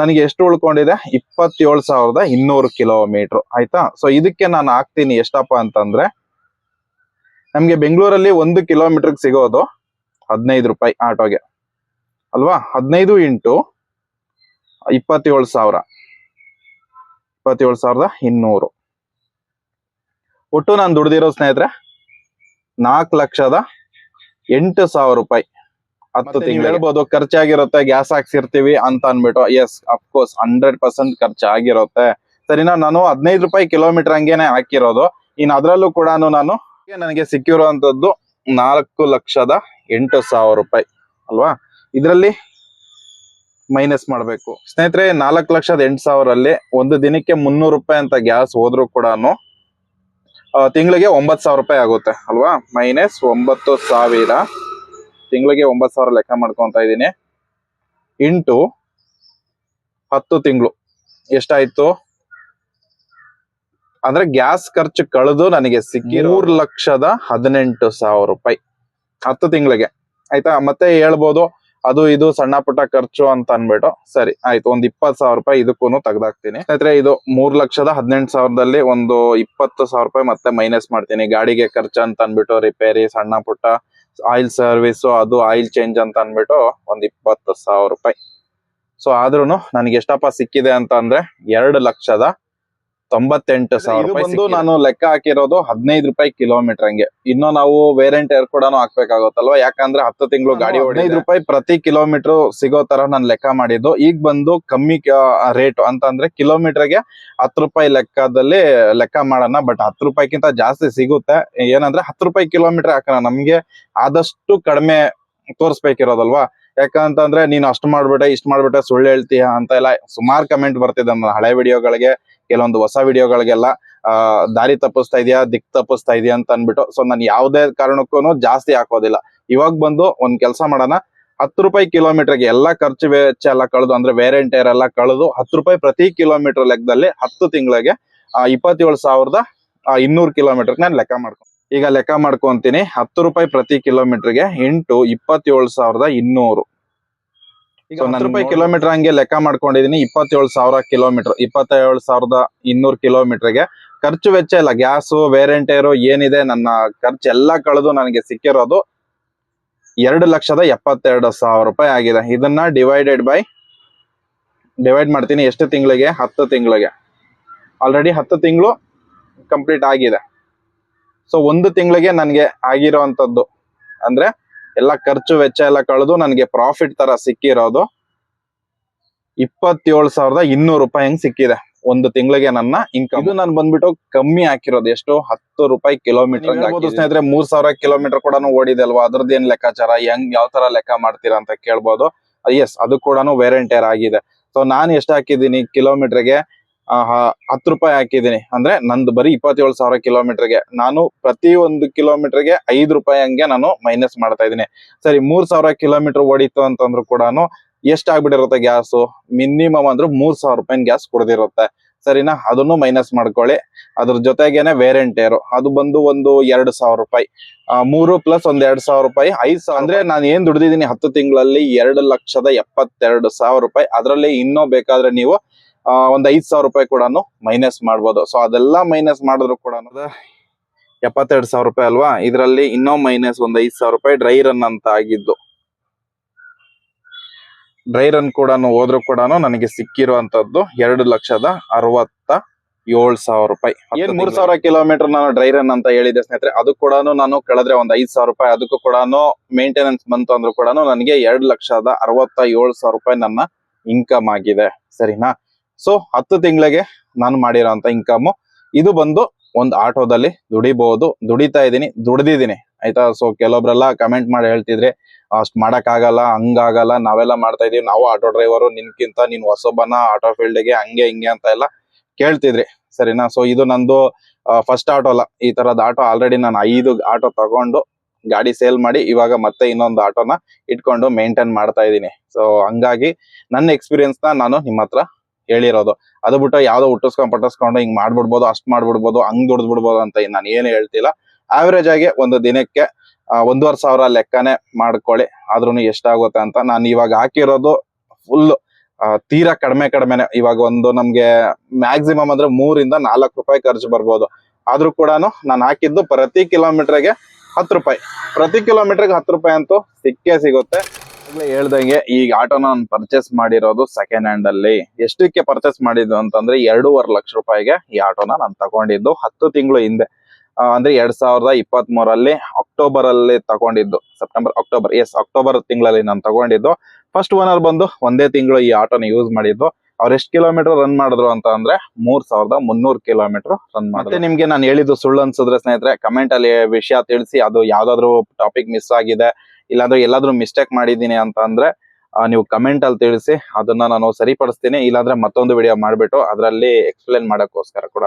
ನನಗೆ ಎಷ್ಟು ಉಳ್ಕೊಂಡಿದೆ? ಇಪ್ಪತ್ತೇಳು ಸಾವಿರದ ಇನ್ನೂರು ಕಿಲೋಮೀಟರ್ ಆಯ್ತಾ? ಸೊ ಇದಕ್ಕೆ ನಾನು ಹಾಕ್ತೀನಿ ಎಷ್ಟಪ್ಪ ಅಂತಂದ್ರೆ, ನಮ್ಗೆ ಬೆಂಗಳೂರಲ್ಲಿ ಒಂದು ಕಿಲೋಮೀಟರ್ ಸಿಗೋದು ಹದಿನೈದು ರೂಪಾಯಿ ಆಟೋಗೆ. ಅಲ್ವಾ? ಹದಿನೈದು ಇಂಟು ಇಪ್ಪತ್ತೇಳು ಸಾವಿರ. ಇಪ್ಪತ್ತೇಳು ಸಾವಿರದ ಇನ್ನೂರು. ಒಟ್ಟು ನಾನು ದುಡ್ದಿರೋ ಸ್ನೇಹಿತರೆ ನಾಲ್ಕು ಲಕ್ಷದ ಎಂಟು ಸಾವಿರ ರೂಪಾಯಿ. ಹತ್ತು ತಿಂಗಳು ಹೇಳ್ಬೋದು ಖರ್ಚಾಗಿರುತ್ತೆ ಗ್ಯಾಸ್ ಹಾಕ್ಸಿರ್ತೀವಿ ಅಂತ ಅನ್ಬಿಟ್ಟು yes of course hundred percent ಖರ್ಚಾಗಿರುತ್ತೆ. ಸರಿನಾ ನಾನು ಹದಿನೈದು ರೂಪಾಯಿ ಕಿಲೋಮೀಟರ್ ಹಂಗೇನೆ ಹಾಕಿರೋದು. ಇನ್ನು ಅದರಲ್ಲೂ ಕೂಡ ನಾನು ನನಗೆ ಸಿಕ್ಕಿರುವಂತದ್ದು ನಾಲ್ಕು ಲಕ್ಷದ ಎಂಟು ಸಾವಿರ ರೂಪಾಯಿ. ಅಲ್ವಾ? ಇದರಲ್ಲಿ ಮೈನಸ್ ಮಾಡಬೇಕು. ಸ್ನೇಹಿತರೆ ನಾಲ್ಕು ಲಕ್ಷದ ಎಂಟು ಸಾವಿರಲ್ಲಿ ಒಂದು ದಿನಕ್ಕೆ ಮುನ್ನೂರು ರೂಪಾಯಿ ಅಂತ ಗ್ಯಾಸ್ ಹೋದ್ರು ಕೂಡ ತಿಂಗಳಿಗೆ ಒಂಬತ್ತು ಸಾವಿರ ರೂಪಾಯಿ ಆಗುತ್ತೆ ಅಲ್ವಾ? ಮೈನಸ್ ಒಂಬತ್ತು ಸಾವಿರ. ತಿಂಗಳಿಗೆ ಒಂಬತ್ತು ಸಾವಿರ ಲೆಕ್ಕ ಮಾಡ್ಕೊಂತ ಇದ್ದೀನಿ. ಇಂಟು ಹತ್ತು ತಿಂಗಳು. ಎಷ್ಟಾಯ್ತು? ಅಂದ್ರೆ ಗ್ಯಾಸ್ ಖರ್ಚು ಕಳೆದು ನನಗೆ ಸಿಕ್ಕಿ ಮೂರ್ ಲಕ್ಷದ ಹದಿನೆಂಟು ಸಾವಿರ ರೂಪಾಯಿ. ಹತ್ತು ತಿಂಗಳಿಗೆ. ಆಯ್ತಾ? ಮತ್ತೆ ಹೇಳ್ಬೋದು ಅದು ಇದು ಸಣ್ಣ ಪುಟ್ಟ ಖರ್ಚು ಅಂತ ಅನ್ಬಿಟ್ಟು, ಸರಿ, ಆಯ್ತು, ಒಂದ್ ಇಪ್ಪತ್ ಸಾವಿರ ರೂಪಾಯಿ ಇದಕ್ಕೂ ತೆಗ್ದಾಕ್ತೀನಿ. ಸ್ನೇಹಿತರೆ, ಇದು ಮೂರ್ ಲಕ್ಷದ ಹದಿನೆಂಟು ಸಾವಿರದಲ್ಲಿ ಒಂದು ಇಪ್ಪತ್ತು ಸಾವಿರ ರೂಪಾಯಿ ಮತ್ತೆ ಮೈನಸ್ ಮಾಡ್ತೀನಿ. ಗಾಡಿಗೆ ಖರ್ಚು ಅಂತ ಅನ್ಬಿಟ್ಟು ರಿಪೇರಿ ಸಣ್ಣ ಪುಟ್ಟ ಆಯಿಲ್ ಸರ್ವಿಸ್ ಅದು ಆಯಿಲ್ ಚೇಂಜ್ ಅಂತ ಅನ್ಬಿಟ್ಟು ಒಂದ್ ಇಪ್ಪತ್ತು ಸಾವಿರ ರೂಪಾಯಿ. ಸೊ ಆದ್ರೂ ನನಗೆ ಎಷ್ಟಪ್ಪ ಸಿಕ್ಕಿದೆ ಅಂತ ಅಂದ್ರೆ ಎರಡು ಲಕ್ಷದ ತೊಂಬತ್ತೆಂಟು ಸಾವಿರ ರೂಪಾಯಿ ಬಂದು ನಾನು ಲೆಕ್ಕ ಹಾಕಿರೋದು ಹದಿನೈದು ರೂಪಾಯಿ ಕಿಲೋಮೀಟರ್ ಹಂಗೆ. ಇನ್ನು ನಾವು ವೇರೆಂಟ್ ಏರ್ ಕೂಡ ಹಾಕ್ಬೇಕಾಗುತ್ತಲ್ವಾ? ಯಾಕಂದ್ರೆ ಹತ್ತು ತಿಂಗಳು ಗಾಡಿ ಹದಿನೈದು ರೂಪಾಯಿ ಪ್ರತಿ ಕಿಲೋಮೀಟರ್ ಸಿಗೋ ತರ ನಾನು ಲೆಕ್ಕ ಮಾಡಿದ್ದು. ಈಗ ಬಂದು ಕಮ್ಮಿ ರೇಟ್ ಅಂತ ಅಂದ್ರೆ ಕಿಲೋಮೀಟರ್ಗೆ ಹತ್ತು ರೂಪಾಯಿ ಲೆಕ್ಕದಲ್ಲಿ ಲೆಕ್ಕ ಮಾಡೋಣ. ಬಟ್ ಹತ್ತು ರೂಪಾಯಿಗಿಂತ ಜಾಸ್ತಿ ಸಿಗುತ್ತೆ. ಏನಂದ್ರೆ ಹತ್ತು ರೂಪಾಯಿ ಕಿಲೋಮೀಟರ್ ಹಾಕೋಣ. ನಮ್ಗೆ ಆದಷ್ಟು ಕಡಿಮೆ ತೋರಿಸ್ಬೇಕಿರೋದಲ್ವಾ? ಯಾಕಂತಂದ್ರೆ ನೀನು ಅಷ್ಟು ಮಾಡ್ಬಿಟ್ಟೆ ಇಷ್ಟು ಮಾಡ್ಬಿಟ್ಟೆ ಸುಳ್ಳು ಹೇಳ್ತೀಯ ಅಂತ ಎಲ್ಲ ಸುಮಾರು ಕಮೆಂಟ್ ಬರ್ತಿದೆ ನನ್ನ ಹಳೆ ವಿಡಿಯೋಗಳಿಗೆ ಕೆಲವೊಂದು ಹೊಸ ವಿಡಿಯೋಗಳಿಗೆಲ್ಲ ದಾರಿ ತಪ್ಪಿಸ್ತಾ ಇದೆಯಾ ದಿಕ್ ತಪ್ಪಿಸ್ತಾ ಇದೆಯಾ ಅಂತ ಅನ್ಬಿಟ್ಟು ಸೊ ನಾನು ಯಾವುದೇ ಕಾರಣಕ್ಕೂ ಜಾಸ್ತಿ ಹಾಕೋದಿಲ್ಲ. ಇವಾಗ ಬಂದು ಒಂದ್ ಕೆಲಸ ಮಾಡೋಣ. ಹತ್ತು ರೂಪಾಯಿ ಕಿಲೋಮೀಟರ್ಗೆ ಎಲ್ಲ ಖರ್ಚು ವೆಚ್ಚ ಎಲ್ಲ ಕಳೆದು, ಅಂದ್ರೆ ವೇರಿಯಂಟ್ ಏರ್ ಎಲ್ಲ ಕಳೆದು ಹತ್ತು ರೂಪಾಯಿ ಪ್ರತಿ ಕಿಲೋಮೀಟರ್ ಲೆಕ್ಕದಲ್ಲಿ ಹತ್ತು ತಿಂಗಳಿಗೆ ಇಪ್ಪತ್ತೇಳು ಸಾವಿರದ ಇನ್ನೂರು ಕಿಲೋಮೀಟರ್ ನಾನು ಲೆಕ್ಕ ಮಾಡ್ಕೊ, ಈಗ ಲೆಕ್ಕ ಮಾಡ್ಕೊಂತೀನಿ. ಹತ್ತು ರೂಪಾಯಿ ಪ್ರತಿ ಕಿಲೋಮೀಟರ್ಗೆ ಎಂಟು ಇಪ್ಪತ್ತೇಳು ಸಾವಿರದ ಇನ್ನೂರು. ಈಗ ಹತ್ತು ರೂಪಾಯಿ ಕಿಲೋಮೀಟರ್ ಹಂಗೆ ಲೆಕ್ಕ ಮಾಡ್ಕೊಂಡಿದೀನಿ ಇಪ್ಪತ್ತೇಳು ಸಾವಿರ ಕಿಲೋಮೀಟರ್ ಇಪ್ಪತ್ತೇಳು ಸಾವಿರದ ಇನ್ನೂರು ಕಿಲೋಮೀಟರ್ಗೆ ಖರ್ಚು ವೆಚ್ಚ ಇಲ್ಲ ಗ್ಯಾಸು ವೇರೆಂಟೇರು ಏನಿದೆ ನನ್ನ ಖರ್ಚು ಎಲ್ಲ ಕಳೆದು ನನಗೆ ಸಿಕ್ಕಿರೋದು ಎರಡು ಲಕ್ಷದ ಎಪ್ಪತ್ತೆರಡು ಸಾವಿರ ರೂಪಾಯಿ ಆಗಿದೆ. ಇದನ್ನ ಡಿವೈಡೆಡ್ ಬೈ ಡಿವೈಡ್ ಮಾಡ್ತೀನಿ ಎಷ್ಟು ತಿಂಗಳಿಗೆ? ಹತ್ತು ತಿಂಗಳಿಗೆ. ಆಲ್ರೆಡಿ ಹತ್ತು ತಿಂಗಳು ಕಂಪ್ಲೀಟ್ ಆಗಿದೆ. ಸೊ ಒಂದು ತಿಂಗಳಿಗೆ ನನಗೆ ಆಗಿರೋ ಅಂಥದ್ದು ಅಂದ್ರೆ ಎಲ್ಲ ಖರ್ಚು ವೆಚ್ಚ ಎಲ್ಲ ಕಳೆದು ನನಗೆ ಪ್ರಾಫಿಟ್ ತರ ಸಿಕ್ಕಿರೋದು ಇಪ್ಪತ್ತೇಳು ಸಾವಿರದ ಇನ್ನೂರು ರೂಪಾಯಿ ಹೆಂಗ್ ಸಿಕ್ಕಿದೆ. ಒಂದು ತಿಂಗಳಿಗೆ ನನ್ನ ಇನ್ಕಮ್ ಇದು ನಾನು ಬಂದ್ಬಿಟ್ಟು ಕಮ್ಮಿ ಹಾಕಿರೋದು. ಎಷ್ಟು ಹತ್ತು ರೂಪಾಯಿ ಕಿಲೋಮೀಟರ್ ಸ್ನೇಹಿತರೆ ಮೂರ್ ಸಾವಿರ ಕಿಲೋಮೀಟರ್ ಕೂಡ ಓಡಿದೆ ಅಲ್ವಾ ಅದ್ರದ್ದು ಏನ್ ಲೆಕ್ಕಾಚಾರ? ಹೆಂಗ್ ಯಾವ ತರ ಲೆಕ್ಕ ಮಾಡ್ತೀರಾ ಅಂತ ಕೇಳ್ಬೋದು. ಎಸ್ ಅದು ಕೂಡ ವೇರೆಂಟಿಯರ್ ಆಗಿದೆ. ಸೊ ನಾನು ಎಷ್ಟು ಹಾಕಿದ್ದೀನಿ ಕಿಲೋಮೀಟರ್ಗೆ ಹತ್ತು ರೂಪಾಯಿ ಹಾಕಿದ್ದೀನಿ. ಅಂದ್ರೆ ನಂದು ಬರೀ ಇಪ್ಪತ್ತೇಳು ಸಾವಿರ ಕಿಲೋಮೀಟರ್ಗೆ. ನಾನು ಪ್ರತಿ ಒಂದು ಕಿಲೋಮೀಟರ್ಗೆ ಐದು ರೂಪಾಯಿ ಹಂಗೆ ನಾನು ಮೈನಸ್ ಮಾಡ್ತಾ ಇದ್ದೀನಿ. ಸರಿ, ಮೂರ್ ಸಾವಿರ ಕಿಲೋಮೀಟರ್ ಓಡಿತ್ತು ಅಂತಂದ್ರು ಕೂಡ ಎಷ್ಟ್ ಆಗ್ಬಿಟ್ಟಿರುತ್ತೆ ಗ್ಯಾಸು? ಮಿನಿಮಮ್ ಅಂದ್ರೆ ಮೂರ್ ಸಾವಿರ ರೂಪಾಯಿ ಗ್ಯಾಸ್ ಕುಡ್ದಿರುತ್ತೆ. ಸರಿನಾ? ಅದನ್ನು ಮೈನಸ್ ಮಾಡ್ಕೊಳ್ಳಿ. ಅದ್ರ ಜೊತೆಗೇನೆ ವೇರೆಂಟ್ ಏರು ಅದು ಬಂದು ಒಂದು ಎರಡು ಸಾವಿರ ರೂಪಾಯಿ. ಮೂರು ಪ್ಲಸ್ ಒಂದ್ ಎರಡ್ ಸಾವಿರ ರೂಪಾಯಿ. ಐದ್ ಸಾವಿರ ಅಂದ್ರೆ ನಾನು ಏನ್ ದುಡ್ದಿದ್ದೀನಿ ಹತ್ತು ತಿಂಗಳಲ್ಲಿ ಎರಡು ಲಕ್ಷದ ಎಪ್ಪತ್ತೆರಡು ಸಾವಿರ ರೂಪಾಯಿ. ಅದರಲ್ಲಿ ಇನ್ನೂ ಬೇಕಾದ್ರೆ ನೀವು ಒಂದ್ ಐದ್ ಸಾವಿರ ರೂಪಾಯಿ ಕೂಡ ಮೈನಸ್ ಮಾಡ್ಬೋದು. ಸೊ ಅದೆಲ್ಲ ಮೈನಸ್ ಮಾಡಿದ್ರು ಕೂಡ ಎಪ್ಪತ್ತೆರಡು ಸಾವಿರ ರೂಪಾಯಿ ಅಲ್ವಾ? ಇದರಲ್ಲಿ ಇನ್ನೂ ಮೈನಸ್ ಒಂದ್ ಐದ್ ಸಾವಿರ ರೂಪಾಯಿ ಡ್ರೈ ರನ್ ಅಂತ ಆಗಿದ್ದು. ಡ್ರೈ ರನ್ ಕೂಡ ಹೋದ್ರು ಕೂಡ ನನಗೆ ಸಿಕ್ಕಿರುವಂತದ್ದು ಎರಡು ಲಕ್ಷದ ಅರವತ್ತ ಏಳು ಸಾವಿರ ರೂಪಾಯಿ. ಏನ್ ಮೂರ್ ಸಾವಿರ ಕಿಲೋಮೀಟರ್ ನಾನು ಡ್ರೈ ರನ್ ಅಂತ ಹೇಳಿದೆ ಸ್ನೇಹಿತರೆ. ಅದು ಕೂಡ ನಾನು ಕಳೆದ್ರೆ ಒಂದ್ ಐದ್ ಸಾವಿರ ರೂಪಾಯಿ ಅದಕ್ಕೂ ಕೂಡ ಮೇಂಟೆನೆನ್ಸ್ ಬಂತು ಅಂದ್ರೂ ಕೂಡ ನನಗೆ ಎರಡು ಲಕ್ಷದ ಅರವತ್ತ ಏಳು ಸಾವಿರ ರೂಪಾಯಿ ನನ್ನ ಇನ್ಕಮ್ ಆಗಿದೆ. ಸರಿನಾ? ಸೊ ಹತ್ತು ತಿಂಗಳಿಗೆ ನಾನು ಮಾಡಿರೋಂಥ ಇನ್ಕಮ್ ಇದು ಬಂದು ಒಂದು ಆಟೋದಲ್ಲಿ ದುಡಿಬಹುದು ದುಡಿತಾ ಇದ್ದೀನಿ, ದುಡ್ದಿದ್ದೀನಿ. ಆಯ್ತಾ? ಸೊ ಕೆಲವೊಬ್ರೆಲ್ಲ ಕಮೆಂಟ್ ಮಾಡಿ ಹೇಳ್ತಿದ್ರೆ, ಅಷ್ಟು ಮಾಡಕ್ ಆಗಲ್ಲ ಹಂಗಾಗಲ್ಲ, ನಾವೆಲ್ಲ ಮಾಡ್ತಾ ಇದೀವಿ ನಾವು ಆಟೋ ಡ್ರೈವರು ನಿನ್ಕಿಂತ ನೀನ್ ಹೊಸಬನ ಆಟೋ ಫೀಲ್ಡ್ಗೆ ಹಂಗೆ ಹಿಂಗೆ ಅಂತ ಎಲ್ಲ ಕೇಳ್ತಿದ್ರಿ. ಸರಿನಾ? ಸೊ ಇದು ನಂದು ಫಸ್ಟ್ ಆಟೋ ಅಲ್ಲ. ಈ ತರದ ಆಟೋ ಆಲ್ರೆಡಿ ನಾನು ಐದು ಆಟೋ ತಗೊಂಡು ಗಾಡಿ ಸೇಲ್ ಮಾಡಿ ಇವಾಗ ಮತ್ತೆ ಇನ್ನೊಂದು ಆಟೋನ ಇಟ್ಕೊಂಡು ಮೇಂಟೈನ್ ಮಾಡ್ತಾ ಇದ್ದೀನಿ. ಸೊ ಹಂಗಾಗಿ ನನ್ನ ಎಕ್ಸ್ಪೀರಿಯನ್ಸ್ನ ನಾನು ನಿಮ್ಮ ಹತ್ರ ಹೇಳಿರೋದು. ಅದು ಬಿಟ್ಟು ಯಾವ್ದೋ ಹುಟ್ಟಿಸ್ಕೊಂಡ್ ಪಟ್ಟಿಸ್ಕೊಂಡು ಹಿಂಗ್ ಮಾಡ್ಬಿಡ್ಬೋದು, ಅಷ್ಟ್ ಮಾಡ್ಬಿಡ್ಬೋದು, ಹಂಗ್ ದುಡ್ದು ಬಿಡ್ಬೋದು ಅಂತ ನಾನು ಏನು ಹೇಳ್ತಿಲ್ಲ. ಆವ್ರೇಜ್ ಆಗಿ ಒಂದು ದಿನಕ್ಕೆ ಒಂದೂವರೆ ಸಾವಿರ ಲೆಕ್ಕನೆ ಮಾಡ್ಕೊಳ್ಳಿ. ಆದ್ರೂ ಎಷ್ಟಾಗುತ್ತೆ ಅಂತ ನಾನು ಇವಾಗ ಹಾಕಿರೋದು ಫುಲ್ ತೀರಾ ಕಡಿಮೆ ಕಡಿಮೆನೆ. ಇವಾಗ ಒಂದು ನಮ್ಗೆ ಮ್ಯಾಕ್ಸಿಮಮ್ ಅಂದ್ರೆ ಮೂರಿಂದ ನಾಲ್ಕು ರೂಪಾಯಿ ಖರ್ಚು ಬರ್ಬೋದು. ಆದ್ರೂ ಕೂಡ ನಾನು ಹಾಕಿದ್ದು ಪ್ರತಿ ಕಿಲೋಮೀಟರ್ಗೆ ಹತ್ತು ರೂಪಾಯಿ. ಪ್ರತಿ ಕಿಲೋಮೀಟರ್ಗೆ ಹತ್ತು ರೂಪಾಯಿ ಅಂತೂ ಸಿಕ್ಕೇ ಸಿಗುತ್ತೆ. ಹೇಳ್ದಂಗೆ ಈ ಆಟೋನ ನಾನು ಪರ್ಚೇಸ್ ಮಾಡಿರೋದು ಸೆಕೆಂಡ್ ಹ್ಯಾಂಡ್ ಅಲ್ಲಿ. ಎಷ್ಟಕ್ಕೆ ಪರ್ಚೇಸ್ ಮಾಡಿದ್ದು ಅಂತಂದ್ರೆ ಎರಡೂವರೆ ಲಕ್ಷ ರೂಪಾಯಿಗೆ ಈ ಆಟೋನ ನಾನು ತಗೊಂಡಿದ್ದು ಹತ್ತು ತಿಂಗಳು ಹಿಂದೆ. ಅಂದ್ರೆ ಎರಡ್ ಸಾವಿರದ ಇಪ್ಪತ್ತ್ ಮೂರಲ್ಲಿ ಅಕ್ಟೋಬರ್ ಅಲ್ಲಿ ತಗೊಂಡಿದ್ದು. ಸೆಪ್ಟೆಂಬರ್ ಅಕ್ಟೋಬರ್ ಎಸ್ ಅಕ್ಟೋಬರ್ ತಿಂಗಳಲ್ಲಿ ನಾನು ತಗೊಂಡಿದ್ದು. ಫಸ್ಟ್ ಓನರ್ ಬಂದು ಒಂದೇ ತಿಂಗಳು ಈ ಆಟೋನ ಯೂಸ್ ಮಾಡಿದ್ದು. ಅವ್ರು ಎಷ್ಟು ಕಿಲೋಮೀಟರ್ ರನ್ ಮಾಡಿದ್ರು ಅಂತ ಅಂದ್ರೆ ಮೂರ್ ಸಾವಿರದ ಮುನ್ನೂರು ಕಿಲೋಮೀಟರ್ ರನ್ ಮತ್ತೆ ನಿಮ್ಗೆ ನಾನು ಹೇಳಿದ್ದು ಸುಳ್ಳು ಅನ್ಸಿದ್ರೆ ಸ್ನೇಹಿತರೆ ಕಮೆಂಟ್ ಅಲ್ಲಿ ವಿಷಯ ತಿಳಿಸಿ, ಅದು ಯಾವ್ದಾದ್ರು ಟಾಪಿಕ್ ಮಿಸ್ ಆಗಿದೆ, ಇಲ್ಲಾಂದ್ರೆ ಎಲ್ಲಾದ್ರೂ ಮಿಸ್ಟೇಕ್ ಮಾಡಿದ್ದೀನಿ ಅಂತ ಅಂದ್ರೆ ನೀವು ಕಮೆಂಟ್ ಅಲ್ಲಿ ತಿಳಿಸಿ, ಅದನ್ನ ನಾನು ಸರಿಪಡಿಸ್ತೀನಿ, ಇಲ್ಲಾಂದ್ರೆ ಮತ್ತೊಂದು ವಿಡಿಯೋ ಮಾಡ್ಬಿಟ್ಟು ಅದರಲ್ಲಿ ಎಕ್ಸ್ಪ್ಲೇನ್ ಮಾಡೋಕ್ಕೋಸ್ಕರ ಕೂಡ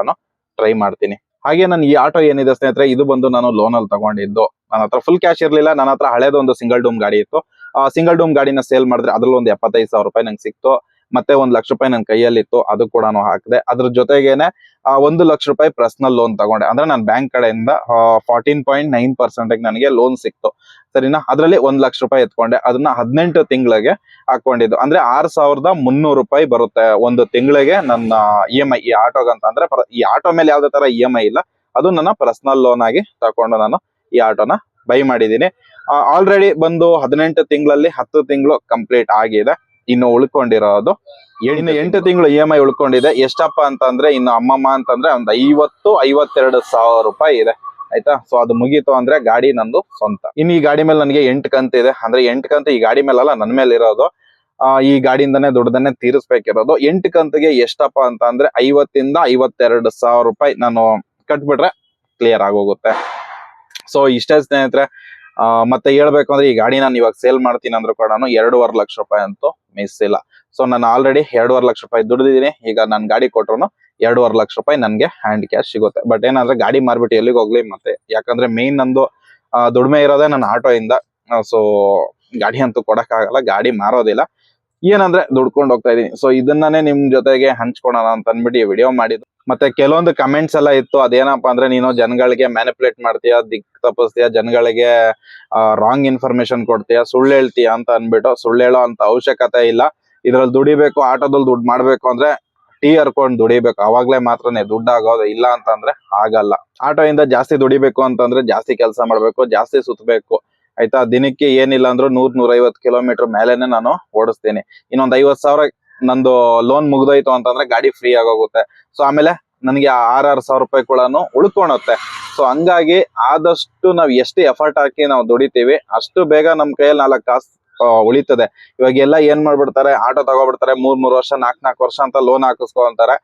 ಟ್ರೈ ಮಾಡ್ತೀನಿ. ಹಾಗೆ ನಾನು ಈ ಆಟೋ ಏನಿದೆ ಸ್ನೇಹಿತರೆ, ಇದು ಬಂದು ನಾನು ಲೋನ್ ಅಲ್ಲಿ ತಗೊಂಡಿದ್ದು. ನನ್ನ ಹತ್ರ ಫುಲ್ ಕ್ಯಾಶ್ ಇರ್ಲಿಲ್ಲ, ನನ್ನ ಹತ್ರ ಹಳೇದೊಂದು ಸಿಂಗಲ್ ಡೂಮ್ ಗಾಡಿ ಇತ್ತು. ಆ ಸಿಂಗಲ್ ಡೂಮ್ ಗಾಡಿನ ಸೇಲ್ ಮಾಡಿದ್ರೆ ಅದ್ರಲ್ಲಿ ಒಂದು ಎಪ್ಪತ್ತೈದು ಸಾವಿರ ರೂಪಾಯಿ ನಂಗೆ ಸಿಕ್ತು. ಮತ್ತೆ ಒಂದ್ ಲಕ್ಷ ರೂಪಾಯಿ ನನ್ನ ಕೈಯಲ್ಲಿ ಇತ್ತು ಅದು ಕೂಡ ಹಾಕಿದೆ. ಅದ್ರ ಜೊತೆಗೇನೆ ಒಂದು ಲಕ್ಷ ರೂಪಾಯಿ ಪರ್ಸನಲ್ ಲೋನ್ ತಗೊಂಡೆ. ಅಂದ್ರೆ ನಾನು ಬ್ಯಾಂಕ್ ಕಡೆಯಿಂದ ಫಾರ್ಟೀನ್ ಪಾಯಿಂಟ್ ನೈನ್ ಪರ್ಸೆಂಟ್ ನನಗೆ ಲೋನ್ ಸಿಕ್ತು. ಸರಿನಾ? ಅದರಲ್ಲಿ ಒಂದ್ ಲಕ್ಷ ರೂಪಾಯಿ ಎತ್ಕೊಂಡೆ. ಅದನ್ನ ಹದಿನೆಂಟು ತಿಂಗಳಿಗೆ ಹಾಕೊಂಡಿದ್ದು. ಅಂದ್ರೆ ಆರ್ ಸಾವಿರದ ಮುನ್ನೂರು ರೂಪಾಯಿ ಬರುತ್ತೆ ಒಂದು ತಿಂಗಳಿಗೆ ನನ್ನ ಇ ಎಂ ಐ ಈ ಆಟೋಗೆ ಅಂತ ಅಂದ್ರೆ, ಈ ಆಟೋ ಮೇಲೆ ಯಾವ್ದೇ ತರ ಇ ಎಂ ಐ ಇಲ್ಲ. ಅದು ನನ್ನ ಪರ್ಸನಲ್ ಲೋನ್ ಆಗಿ ತಗೊಂಡು ನಾನು ಈ ಆಟೋನ ಬೈ ಮಾಡಿದ್ದೀನಿ. ಆಲ್ರೆಡಿ ಬಂದು ಹದಿನೆಂಟು ತಿಂಗಳಲ್ಲಿ ಹತ್ತು ತಿಂಗಳು ಕಂಪ್ಲೀಟ್ ಆಗಿದೆ. ಇನ್ನು ಉಳ್ಕೊಂಡಿರೋದು. ಇನ್ನು ಎಂಟು ತಿಂಗಳು. ಇ ಎಂ ಐ ಉಳ್ಕೊಂಡಿದೆ. ಎಷ್ಟಪ್ಪ ಅಂತಂದ್ರೆ ಇನ್ನು ಅಮ್ಮಮ್ಮ ಅಂತಂದ್ರೆ ಒಂದ್ ಐವತ್ತು ಐವತ್ತೆರಡು ಸಾವಿರ ರೂಪಾಯಿ ಇದೆ. ಆಯ್ತಾ? ಸೊ ಅದು ಮುಗೀತು ಅಂದ್ರೆ ಗಾಡಿ ನಂದು ಸ್ವಂತ. ಇನ್ನು ಈ ಗಾಡಿ ಮೇಲೆ ನನಗೆ ಎಂಟು ಕಂತು ಇದೆ. ಅಂದ್ರೆ ಎಂಟು ಕಂತು ಈ ಗಾಡಿ ಮೇಲೆ ಅಲ್ಲ ನನ್ನ ಮೇಲೆ ಇರೋದು. ಆ, ಈ ಗಾಡಿಯಿಂದನೇ ದುಡ್ಡನ್ನೇ ತೀರಿಸ್ಬೇಕಿರೋದು. ಎಂಟು ಕಂತಿಗೆ ಎಷ್ಟಪ್ಪ ಅಂತ ಅಂದ್ರೆ ಐವತ್ತಿಂದ ಐವತ್ತೆರಡು ಸಾವಿರ ರೂಪಾಯಿ ನಾನು ಕಟ್ಬಿಟ್ರೆ ಕ್ಲಿಯರ್ ಆಗೋಗುತ್ತೆ. ಸೊ ಇಷ್ಟೇ ಸ್ನೇಹಿತರೆ ಮತ್ತೆ ಹೇಳ್ಬೇಕು ಅಂದ್ರೆ ಈ ಗಾಡಿ ನಾನು ಇವಾಗ ಸೇಲ್ ಮಾಡ್ತೀನಿ ಅಂದ್ರೂ ಕೂಡ ಎರಡೂವರೆ ಲಕ್ಷ ರೂಪಾಯಿ ಅಂತೂ ಮಿಸ್ ಇಲ್ಲ ಸೊ ನಾನು ಆಲ್ರೆಡಿ ಎರಡೂವರೆ ಲಕ್ಷ ರೂಪಾಯಿ ದುಡಿದಿದ್ದೀನಿ. ಈಗ ನಾನು ಗಾಡಿ ಕೊಟ್ರು ಎರಡೂವರೆ ಲಕ್ಷ ರೂಪಾಯಿ ನನಗೆ ಹ್ಯಾಂಡ್ ಕ್ಯಾಶ್ ಸಿಗುತ್ತೆ. ಬಟ್ ಏನಂದ್ರೆ ಗಾಡಿ ಮಾರ್ಬಿಟ್ಟು ಎಲ್ಲಿಗೆ ಹೋಗ್ಲಿ ಮತ್ತೆ ಯಾಕಂದ್ರೆ ಮೇನ್ ನಂದು ಆ, ದುಡಿಮೆ ಇರೋದೇ ನನ್ನ ಆಟೋ ಇಂದ. ಸೊ ಗಾಡಿ ಅಂತೂ ಕೊಡಕ್ಕಾಗಲ್ಲ ಗಾಡಿ ಮಾರೋದಿಲ್ಲ. ಏನಂದ್ರೆ ದುಡ್ಕೊಂಡು ಹೋಗ್ತಾ ಇದೀನಿ. ಸೊ ಇದನ್ನೇ ನಿಮ್ ಜೊತೆಗೆ ಹಂಚ್ಕೊಳೋಣ ಅಂತ ಅಂದ್ಬಿಟ್ಟು ಈ ವಿಡಿಯೋ ಮಾಡಿದ್ದು. ಮತ್ತೆ ಕೆಲವೊಂದು ಕಮೆಂಟ್ಸ್ ಎಲ್ಲ ಇತ್ತು. ಅದೇನಪ್ಪಾ ಅಂದ್ರೆ ನೀನು ಜನಗಳಿಗೆ ಮ್ಯಾನಿಪುಲೇಟ್ ಮಾಡ್ತೀಯಾ, ದಿಕ್ ತಪ್ಪಿಸ್ತೀಯ, ಜನಗಳಿಗೆ ರಾಂಗ್ ಇನ್ಫಾರ್ಮೇಶನ್ ಕೊಡ್ತೀಯ, ಸುಳ್ಳು ಹೇಳ್ತೀಯ ಅಂತ ಅನ್ಬಿಟ್ಟು ಸುಳ್ಳು ಹೇಳೋ ಅಂತ ಅವಶ್ಯಕತೆ ಇಲ್ಲ. ಇದ್ರಲ್ಲಿ ದುಡಿಬೇಕು ಆಟೋದಲ್ಲಿ ದುಡ್ಡು ಮಾಡ್ಬೇಕು ಅಂದ್ರೆ ಟೀ ಹರ್ಕೊಂಡು ದುಡಿಬೇಕು. ಅವಾಗ್ಲೇ ಮಾತ್ರನೇ ದುಡ್ಡು ಆಗೋದು ಇಲ್ಲ ಅಂತಂದ್ರೆ ಆಗಲ್ಲ. ಆಟೋ ಇಂದ ಜಾಸ್ತಿ ದುಡಿಬೇಕು ಅಂತಂದ್ರೆ ಜಾಸ್ತಿ ಕೆಲಸ ಮಾಡ್ಬೇಕು, ಜಾಸ್ತಿ ಸುತ್ತಬೇಕು ಆಯ್ತಾ? ದಿನಕ್ಕೆ ಏನಿಲ್ಲ ಅಂದ್ರೂ ನೂರ್ ನೂರೈವತ್ತು ಕಿಲೋಮೀಟರ್ ಮೇಲೆನೆ ನಾನು ಓಡಿಸ್ತೀನಿ. ಇನ್ನೊಂದ್ ಐವತ್ ಸಾವಿರ ನಂದು ಲೋನ್ ಮುಗ್ದೋಯ್ತು ಅಂತಂದ್ರೆ ಗಾಡಿ ಫ್ರೀ ಆಗೋಗುತ್ತೆ. ಸೊ ಆಮೇಲೆ ನನಗೆ ಆರಾರು ಸಾವಿರ ರೂಪಾಯಿ ಕೂಡ ಉಳ್ಕೊಳತ್ತೆ ಸೊ ಹಂಗಾಗಿ ಆದಷ್ಟು ನಾವು ಎಷ್ಟು ಎಫರ್ಟ್ ಹಾಕಿ ನಾವು ದುಡಿತೀವಿ, ಅಷ್ಟು ಬೇಗ ನಮ್ ಕೈಯಲ್ಲಿ ನಾಲ್ಕು ಕಾಸು ಉಳಿತದೆ. ಇವಾಗ ಎಲ್ಲ ಏನ್ ಮಾಡ್ಬಿಡ್ತಾರೆ, ಆಟೋ ತಗೋಬಿಡ್ತಾರೆ, ಮೂರ್ ಮೂರ್ ವರ್ಷ ನಾಲ್ಕ್ ನಾಲ್ಕು ವರ್ಷ ಅಂತ ಲೋನ್ ಹಾಕಿಸ್ಕೊಂತಾರೆ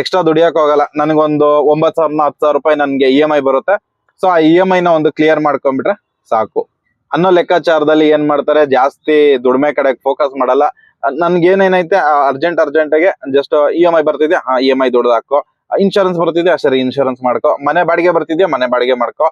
ಎಕ್ಸ್ಟ್ರಾ ದುಡಿಯಕ್ ಹೋಗಲ್ಲ. ನನಗೊಂದು ಒಂಬತ್ ಸಾವಿರ ಹತ್ತು ಸಾವಿರ ರೂಪಾಯಿ ನನಗೆ ಇ ಎಂ ಐ ಬರುತ್ತೆ. ಸೊ ಆ ಇ ಎಂ ಐ ನ ಒಂದು ಕ್ಲಿಯರ್ ಮಾಡ್ಕೊಂಡ್ಬಿಟ್ರೆ ಸಾಕು. ಅನ್ನೋ ಲೆಕ್ಕಾಚಾರದಲ್ಲಿ ಏನ್ ಮಾಡ್ತಾರೆ, ಜಾಸ್ತಿ ದುಡಿಮೆ ಕಡೆಗೆ ಫೋಕಸ್ ಮಾಡಲ್ಲ. ನನ್ಗೆ ಏನೇನೈತೆ ಅರ್ಜೆಂಟ್ ಅರ್ಜೆಂಟ್ಗೆ ಜಸ್ಟ್ ಇ ಎಂ ಐ ಬರ್ತಿದೆ. ಹಾ ಇ ಎಂ ಐ ದುಡ್ದು ಹಾಕೋ. ಇನ್ಶೂರೆನ್ಸ್ ಬರ್ತಿದೆ ಸರಿ ಇನ್ಶೂರೆನ್ಸ್ ಮಾಡ್ಕೋ. ಮನೆ ಬಾಡಿಗೆ ಬರ್ತಿದ್ಯಾ, ಮನೆ ಬಾಡಿಗೆ ಮಾಡ್ಕೋ.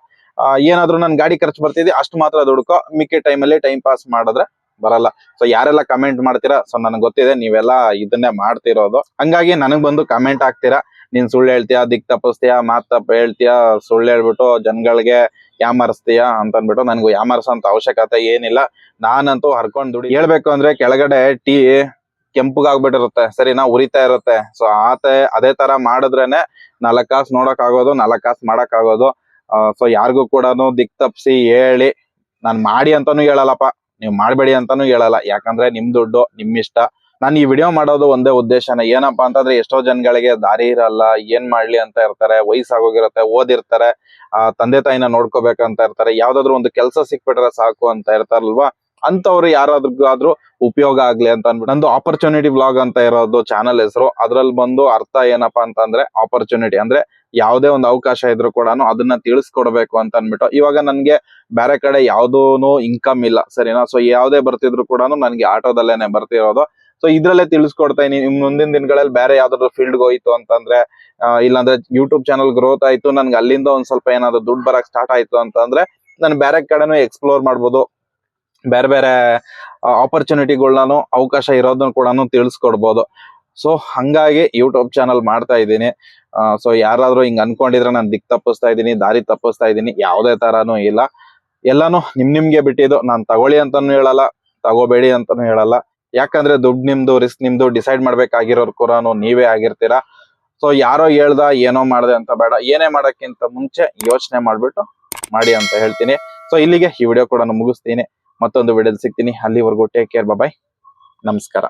ಏನಾದ್ರು ನನ್ ಗಾಡಿ ಖರ್ಚು ಬರ್ತಿದೆ ಅಷ್ಟು ಮಾತ್ರ ದುಡ್ಕೋ. ಮಿಕ್ಕಿ ಟೈಮಲ್ಲಿ ಟೈಮ್ ಪಾಸ್ ಮಾಡಿದ್ರೆ ಬರಲ್ಲ. ಸೊ ಯಾರೆಲ್ಲ ಕಮೆಂಟ್ ಮಾಡ್ತೀರಾ ಸೊ ನನಗೆ ಗೊತ್ತಿದೆ, ನೀವೆಲ್ಲ ಇದನ್ನೇ ಮಾಡ್ತಿರೋದು. ಹಂಗಾಗಿ ನನಗೆ ಬಂದು ಕಮೆಂಟ್ ಹಾಕ್ತೀರಾ. ನೀನ್ ಸುಳ್ಳು ಹೇಳ್ತೀಯಾ ದಿಕ್ ತಪ್ಪಿಸ್ತೀಯಾ, ಮಾತ್ ಹೇಳ್ತೀಯಾ, ಸುಳ್ಳು ಹೇಳ್ಬಿಟ್ಟು ಜನಗಳಿಗೆ ಯಾಮರ್ಸ್ತೀಯಾ ಅಂತ ಅಂದ್ಬಿಟ್ಟು ನನಗೂ ಅಂತ ಅವಶ್ಯಕತೆ ಏನಿಲ್ಲ. ನಾನಂತೂ ಹರ್ಕೊಂಡ್ ದುಡಿ ಹೇಳ್ಬೇಕು ಅಂದ್ರೆ ಕೆಳಗಡೆ ಟೀ ಸರಿ ನಾ ಉರಿತಾ ಇರುತ್ತೆ. ಸೊ ಆತ ಅದೇ ತರ ಮಾಡಿದ್ರೇನೆ ನಾಲ್ಕು ಕಾಸು ನೋಡಕ್ ಆಗೋದು ನಾಲ್ಕ್ ಕಾಸು ಮಾಡಕ್ ಆಗೋದು ಸೊ ಯಾರಿಗೂ ಕೂಡ ದಿಕ್ ತಪ್ಸಿ ಹೇಳಿ. ನಾನ್ ಮಾಡಿ ಅಂತಾನು ಹೇಳಲ್ಲಪ್ಪ. ನೀವು ಮಾಡಬೇಡಿ ಅಂತಾನು ಹೇಳಲ್ಲ. ಯಾಕಂದ್ರೆ ನಿಮ್ ದುಡ್ಡು, ನಿಮ್ ಇಷ್ಟ. ನಾನು ಈ ವಿಡಿಯೋ ಮಾಡೋದು ಒಂದೇ ಉದ್ದೇಶನ. ಏನಪ್ಪಾ ಅಂತಂದ್ರೆ ಎಷ್ಟೋ ಜನಗಳಿಗೆ ದಾರಿ ಇರಲ್ಲ, ಏನ್ ಮಾಡ್ಲಿ ಅಂತ ಇರ್ತಾರೆ, ವಯಸ್ಸಾಗೋಗಿರತ್ತೆ, ಓದಿರ್ತಾರೆ, ಆ, ತಂದೆ ತಾಯಿನ ನೋಡ್ಕೋಬೇಕಂತ ಇರ್ತಾರೆ, ಯಾವ್ದಾದ್ರು ಒಂದು ಕೆಲಸ ಸಿಕ್ಬಿಟ್ರೆ ಸಾಕು ಅಂತ ಇರ್ತಾರಲ್ವಾ? ಅಂತವ್ರು ಯಾರಾದ್ರಿಗಾದ್ರೂ ಉಪಯೋಗ ಆಗ್ಲಿ ಅಂತ ಅನ್ಬಿಟ್ಟು ನಂದು ಆಪರ್ಚುನಿಟಿ ಬ್ಲಾಗ್ ಅಂತ ಇರೋದು ಚಾನಲ್ ಹೆಸರು. ಅದ್ರಲ್ಲಿ ಬಂದು ಅರ್ಥ ಏನಪ್ಪಾ ಅಂತಂದ್ರೆ ಆಪರ್ಚುನಿಟಿ ಅಂದ್ರೆ ಯಾವುದೇ ಒಂದು ಅವಕಾಶ ಇದ್ರು ಕೂಡ ಅದನ್ನ ತಿಳಿಸ್ಕೊಡ್ಬೇಕು ಅಂತ ಅನ್ಬಿಟ್ಟು ಇವಾಗ ನನ್ಗೆ ಬೇರೆ ಕಡೆ ಯಾವ್ದೂನು ಇನ್ಕಮ್ ಇಲ್ಲ, ಸರಿನಾ? ಸೊ ಯಾವ್ದೇ ಬರ್ತಿದ್ರು ಕೂಡ ನನ್ಗೆ ಆಟೋದಲ್ಲೇನೆ ಬರ್ತಿರೋದು. ಸೊ ಇದ್ರಲ್ಲೇ ತಿಳಿಸ್ಕೊಡ್ತಾ ನಿಮ್ ಮುಂದಿನ ದಿನಗಳಲ್ಲಿ ಬೇರೆ ಯಾವ್ದಾದ್ರು ಫೀಲ್ಡ್ ಹೋಯ್ತು ಅಂತಂದ್ರೆ ಇಲ್ಲಾಂದ್ರೆ ಯೂಟ್ಯೂಬ್ ಚಾನಲ್ ಗ್ರೋತ್ ಆಯ್ತು, ನನ್ಗೆ ಅಲ್ಲಿಂದ ಒಂದ್ ಸ್ವಲ್ಪ ಏನಾದ್ರು ದುಡ್ಡು ಬರಕ್ ಸ್ಟಾರ್ಟ್ ಆಯ್ತು ಅಂತಂದ್ರೆ, ನಾನು ಬೇರೆ ಕಡೆನೂ ಎಕ್ಸ್ಪ್ಲೋರ್ ಮಾಡ್ಬೋದು. ಬೇರೆ ಬೇರೆ ಆಪರ್ಚುನಿಟಿಗಳನ್ನ ಅವಕಾಶ ಇರೋದನ್ನ ಕೂಡ ತಿಳಿಸ್ಕೊಡ್ಬೋದು. ಸೊ ಹಂಗಾಗಿ ಯೂಟ್ಯೂಬ್ ಚಾನಲ್ ಮಾಡ್ತಾ ಇದ್ದೀನಿ ಸೊ ಯಾರಾದ್ರೂ ಹಿಂಗ್ ಅನ್ಕೊಂಡಿದ್ರೆ ನಾನು ದಿಕ್ ತಪ್ಪಿಸ್ತಾ ಇದ್ದೀನಿ ದಾರಿ ತಪ್ಪಿಸ್ತಾ ಇದ್ದೀನಿ ಯಾವುದೇ ತರಾನು ಇಲ್ಲ. ಎಲ್ಲಾನು ನಿಮ್ ನಿಮ್ಗೆ ಬಿಟ್ಟಿದ್ದು, ನಾನು ತಗೊಳ್ಳಿ ಅಂತಾನು ಹೇಳಲ್ಲ, ತಗೋಬೇಡಿ ಅಂತಾನು ಹೇಳಲ್ಲ. ಯಾಕಂದ್ರೆ ದುಡ್ಡು ನಿಮ್ದು ರಿಸ್ಕ್ ನಿಮ್ದು ಡಿಸೈಡ್ ಮಾಡ್ಬೇಕಾಗಿರೋರು ಕೂಡ ನೀವೇ ಆಗಿರ್ತೀರಾ? ಸೊ ಯಾರೋ ಹೇಳ್ದ, ಏನೋ ಮಾಡ್ದೆ ಅಂತ ಬೇಡ. ಏನೇ ಮಾಡೋಕ್ಕಿಂತ ಮುಂಚೆ ಯೋಚನೆ ಮಾಡ್ಬಿಟ್ಟು ಮಾಡಿ ಅಂತ ಹೇಳ್ತೀನಿ. ಸೊ ಇಲ್ಲಿಗೆ ಈ ವಿಡಿಯೋ ಕೂಡ ಮುಗಿಸ್ತೀನಿ. ಮತ್ತೊಂದು ವಿಡಿಯೋದಲ್ಲಿ ಸಿಗ್ತೀನಿ. ಅಲ್ಲಿವರೆಗೂ ಟೇಕ್ ಕೇರ್ ಬಾಯ್ ನಮಸ್ಕಾರ.